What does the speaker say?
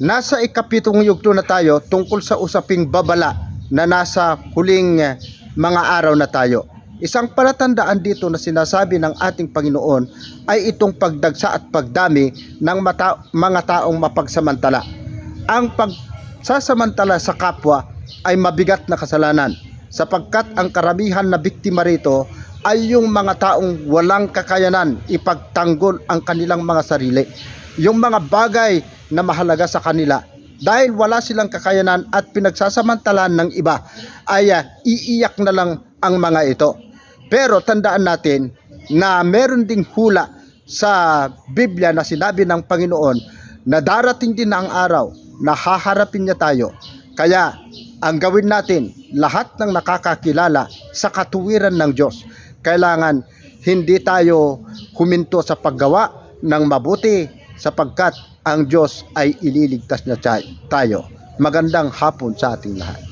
Nasa ikapitong yugto na tayo tungkol sa usaping babala na nasa huling eh, mga araw na tayo. Isang palatandaan dito na sinasabi ng ating Panginoon ay itong pagdagsa at pagdami ng mata- mga taong mapagsamantala. Ang pagsasamantala sa kapwa ay mabigat na kasalanan sapagkat ang karamihan na biktima rito ay yung mga taong walang kakayanan ipagtanggol ang kanilang mga sarili. Yung mga bagay na mahalaga sa kanila dahil wala silang kakayanan at pinagsasamantalan ng iba ay ah, iiyak na lang ang mga ito. Pero tandaan natin na meron ding hula sa Biblia na sinabi ng Panginoon na darating din ang araw na haharapin niya tayo. Kaya ang gawin natin, lahat ng nakakakilala sa katuwiran ng Diyos, kailangan hindi tayo huminto sa paggawa ng mabuti sapagkat ang Diyos ay ililigtas niya tayo. Magandang hapon sa ating lahat.